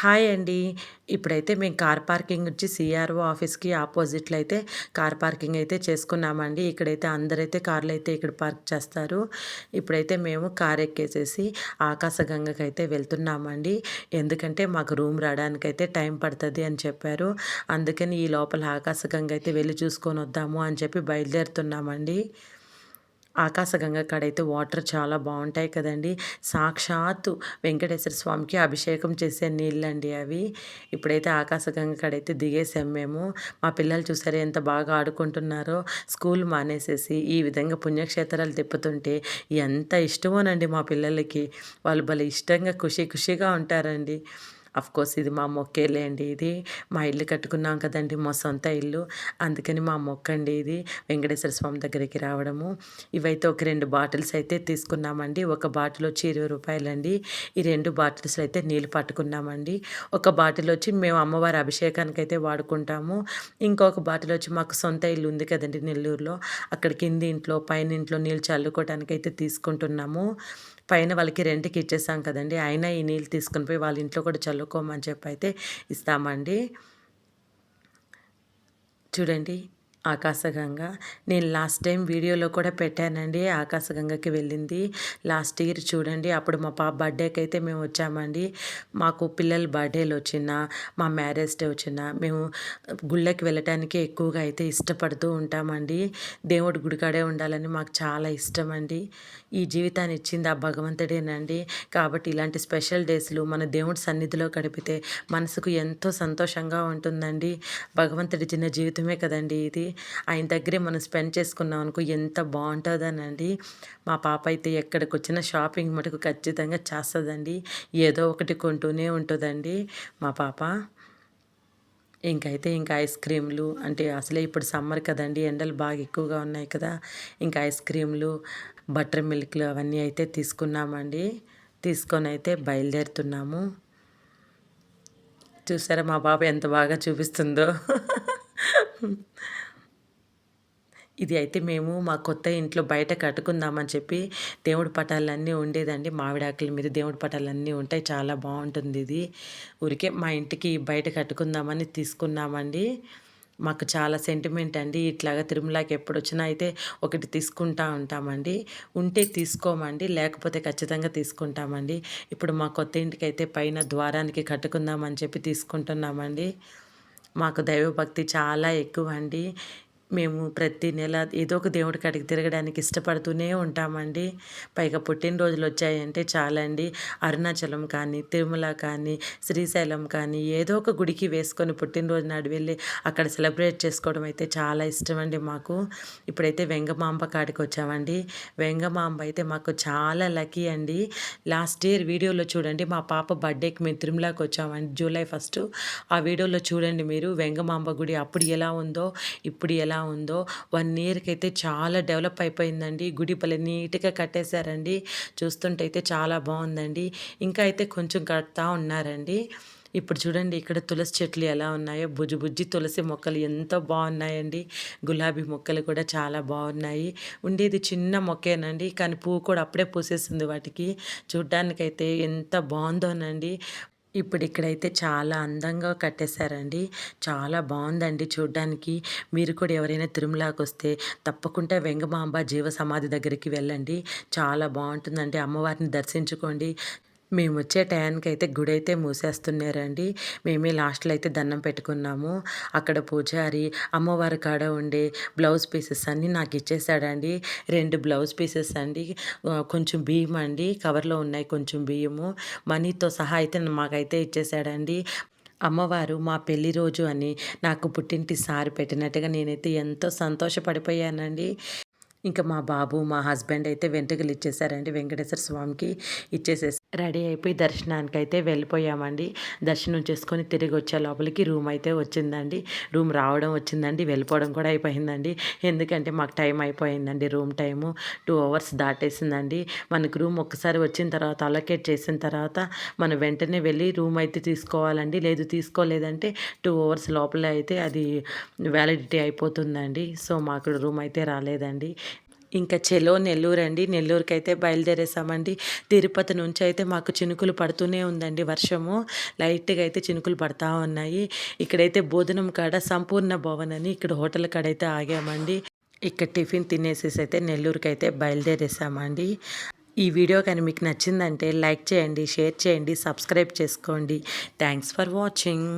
Hi అండి. ఇప్పుడైతే మేము కార్ పార్కింగ్ వచ్చి సిఆర్ఓ ఆఫీస్‌కి ఆపోజిట్‌లో అయితే కార్ పార్కింగ్ అయితే చేసుకున్నామండి. ఇక్కడైతే అందరైతే కార్‌లయితే ఇక్కడ పార్క్ చేస్తారు. ఇప్పుడైతే మేము కార్ ఎక్కేసేసి ఆకాశగంగకైతే వెళ్తున్నామండి. ఎందుకంటే మాకు రూమ్ రావడానికైతే టైం పడుతుంది అని చెప్పారు. అందుకని ఈ లోపల ఆకాశగంగ అయితే వెళ్ళి చూసుకొని వద్దాము అని చెప్పి బయలుదేరుతున్నామండి. ఆకాశగంగ కాడైతే వాటర్ చాలా బాగుంటాయి కదండీ! సాక్షాత్తు వెంకటేశ్వర స్వామికి అభిషేకం చేసే నీళ్ళండి అవి. ఇప్పుడైతే ఆకాశగంగ కాడైతే దిగేసాం మేము. మా పిల్లలు చూసారే ఎంత బాగా ఆడుకుంటున్నారో. స్కూల్ మానేసేసి ఈ విధంగా పుణ్యక్షేత్రాలు తిప్పుతుంటే ఎంత ఇష్టమోనండి మా పిల్లలకి. వాళ్ళు భలే ఇష్టంగా ఖుషి ఖుషిగా ఉంటారండి. కోర్స్ ఇది మా మొక్కేలే అండి ఇది. మా ఇల్లు కట్టుకున్నాం కదండి మా సొంత ఇల్లు. అందుకని మా మొక్కండి ఇది. వెంకటేశ్వర స్వామి దగ్గరికి రావడము. ఇవైతే ఒక రెండు బాటిల్స్ అయితే తీసుకున్నామండి. ఒక బాటిల్ వచ్చి ఇరవై రూపాయలండి. ఈ రెండు బాటిల్స్ అయితే నీళ్ళు పట్టుకున్నామండి. ఒక బాటిల్ వచ్చి మేము అమ్మవారి అభిషేకానికి అయితే వాడుకుంటాము. ఇంకొక బాటిల్ వచ్చి మాకు సొంత ఇల్లు ఉంది కదండి నెల్లూరులో. అక్కడ కింది ఇంట్లో, పైన ఇంట్లో నీళ్ళు చల్లుకోవడానికి అయితే తీసుకుంటున్నాము. పైన వాళ్ళకి రెంట్‌కి ఇచ్చేసాం కదండి అయినా ఈ నీళ్ళు తీసుకుని పోయి వాళ్ళ ఇంట్లో కూడా చల్లుకోమని చెప్పి అయితే ఇస్తామండి. చూడండి ఆకాశగంగ. నేను లాస్ట్ టైం వీడియోలో కూడా పెట్టానండి ఆకాశగంగకి వెళ్ళింది. లాస్ట్ ఇయర్ చూడండి అప్పుడు మా పాప బర్త్డేకి అయితే మేము వచ్చామండి. మాకు పిల్లల బర్త్డేలు వచ్చినా మా మ్యారేజ్ డే వచ్చినా మేము గుళ్ళకి వెళ్ళటానికి ఎక్కువగా అయితే ఇష్టపడుతూ ఉంటామండి. దేవుడి గుడికాడే ఉండాలని మాకు చాలా ఇష్టం అండి ఈ జీవితాన్ని ఇచ్చింది ఆ భగవంతుడేనండి. కాబట్టి ఇలాంటి స్పెషల్ డేస్లు మన దేవుడి సన్నిధిలో గడిపితే మనసుకు ఎంతో సంతోషంగా ఉంటుందండి. భగవంతుడి చిన్న జీవితమే కదండి ఇది. ఆయన దగ్గరే మనం స్పెండ్ చేసుకున్నాం అనుకో ఎంత బాగుంటుందనండి. మా పాప అయితే ఎక్కడికి వచ్చిన షాపింగ్ మటుకు ఖచ్చితంగా చేస్తుందండి. ఏదో ఒకటి కొంటూనే ఉంటుందండి మా పాప. ఇంకైతే ఇంకా ఐస్ క్రీమ్లు అంటే అసలే ఇప్పుడు సమ్మర్ కదండి ఎండలు బాగా ఎక్కువగా ఉన్నాయి కదా. ఇంకా ఐస్ క్రీమ్లు బటర్ మిల్క్లు అవన్నీ అయితే తీసుకున్నామండి. తీసుకొని అయితే బయలుదేరుతున్నాము. చూసారా మా పాప ఎంత బాగా చూపిస్తుందో. ఇది అయితే మేము మా కొత్త ఇంట్లో బయట కట్టుకుందామని చెప్పి దేవుడి పటాలన్నీ ఉండేదండి. మామిడాకుల మీద దేవుడి పటాలన్నీ ఉంటాయి. చాలా బాగుంటుంది ఇది. ఊరికే మా ఇంటికి బయట కట్టుకుందామని తీసుకున్నామండి. మాకు చాలా సెంటిమెంట్ అండి. ఇట్లాగా తిరుమలకి ఎప్పుడు వచ్చినా అయితే ఒకటి తీసుకుంటా ఉంటామండి. ఉంటే తీసుకోమండి. లేకపోతే ఖచ్చితంగా తీసుకుంటామండి. ఇప్పుడు మా కొత్త ఇంటికి అయితే పైన ద్వారానికి కట్టుకుందామని చెప్పి తీసుకుంటున్నామండి. మాకు దైవభక్తి చాలా ఎక్కువ అండి మేము ప్రతి నెల ఏదో ఒక దేవుడి కాడికి తిరగడానికి ఇష్టపడుతూనే ఉంటామండి. పైగా పుట్టినరోజులు వచ్చాయంటే చాలండి. అరుణాచలం కానీ తిరుమల కానీ శ్రీశైలం కానీ ఏదో ఒక గుడికి వేసుకొని పుట్టినరోజు నాడు వెళ్ళి అక్కడ సెలబ్రేట్ చేసుకోవడం అయితే చాలా ఇష్టం అండి మాకు. ఇప్పుడైతే వెంగమాంబ కాడికి వచ్చామండి. వెంగమాంబ అయితే మాకు చాలా లక్కీ అండి. లాస్ట్ ఇయర్ వీడియోలో చూడండి మా పాప బర్త్డేకి మేము తిరుమలకి వచ్చామండి జూలై ఫస్ట్. ఆ వీడియోలో చూడండి మీరు వెంగమాంబ గుడి అప్పుడు ఎలా ఉందో ఇప్పుడు ఎలా ఎలా ఉందో వన్ ఇయర్కి అయితే చాలా డెవలప్ అయిపోయిందండి. గుడి భలే నీట్గా కట్టేశారండి. చూస్తుంటే అయితే చాలా బాగుందండి. ఇంకా అయితే కొంచెం కడతా ఉన్నారండి. ఇప్పుడు చూడండి ఇక్కడ తులసి చెట్లు ఎలా ఉన్నాయో. బుజ్జి బుజ్జి తులసి మొక్కలు ఎంతో బాగున్నాయండి. గులాబీ మొక్కలు కూడా చాలా బాగున్నాయి. ఉండేది చిన్న మొక్కేనండి. కానీ పువ్వు కూడా అప్పుడే పూసేస్తుంది వాటికి. చూడ్డానికైతే ఎంత బాగుందోనండి. ఇప్పుడు ఇక్కడైతే చాలా అందంగా కట్టేశారండి. చాలా బాగుందండి చూడ్డానికి. మీరు కూడా ఎవరైనా తిరుమలకి వస్తే తప్పకుండా వెంగమాంబ జీవ సమాధి దగ్గరికి వెళ్ళండి. చాలా బాగుంటుందండి. అమ్మవారిని దర్శించుకోండి. మేము వచ్చే టయానికి అయితే గుడి అయితే మూసేస్తున్నారండి. మేమే లాస్ట్లో అయితే దండం పెట్టుకున్నాము. అక్కడ పూజారి అమ్మవారి కాడ ఉండే బ్లౌజ్ పీసెస్ అన్నీ నాకు ఇచ్చేసాడండి రెండు బ్లౌజ్ పీసెస్ అండి. కొంచెం బియ్యం అండి. కవర్లో ఉన్నాయి కొంచెం బియ్యము. మనీతో సహా అయితే మాకైతే ఇచ్చేసాడండి అమ్మవారు మా పెళ్ళి రోజు అని నాకు పుట్టింటి సారి పెట్టినట్టుగా నేనైతే ఎంతో సంతోషపడిపోయానండి. ఇంకా మా బాబు మా హస్బెండ్ అయితే వెంట్రుకలు ఇచ్చేసారండి. వెంకటేశ్వర స్వామికి ఇచ్చేసేసి. రెడీ అయిపోయి దర్శనానికి అయితే వెళ్ళిపోయామండి. దర్శనం చేసుకొని తిరిగి వచ్చే లోపలికి రూమ్ అయితే వచ్చిందండి. రూమ్ రావడం వచ్చిందండి. వెళ్ళిపోవడం కూడా అయిపోయిందండి. ఎందుకంటే మాకు టైం అయిపోయిందండి రూమ్ టైము. టూ అవర్స్ దాటేసిందండి. మనకు రూమ్ ఒక్కసారి వచ్చిన తర్వాత అలొకేట్ చేసిన తర్వాత మనం వెంటనే వెళ్ళి రూమ్ అయితే తీసుకోవాలండి. లేదు తీసుకోలేదంటే టూ అవర్స్ లోపల అయితే అది వ్యాలిడిటీ అయిపోతుందండి. సో మాకు రూమ్ అయితే రాలేదండి. ఇంకా చెలో నెల్లూరు అండి. నెల్లూరుకి అయితే బయలుదేరేసామండి. తిరుపతి నుంచి అయితే మాకు చినుకులు పడుతూనే ఉందండి వర్షము. లైట్గా అయితే చినుకులు పడతా ఉన్నాయి. ఇక్కడైతే భోజనం కాడ సంపూర్ణ భవన్ అని ఇక్కడ హోటల్ కాడ అయితే ఆగామండి. ఇక్కడ టిఫిన్ తినేసేసి అయితే నెల్లూరుకి అయితే బయలుదేరేసామండి. ఈ వీడియో కానీ మీకు నచ్చిందంటే లైక్ చేయండి షేర్ చేయండి సబ్స్క్రైబ్ చేసుకోండి. Thanks for watching.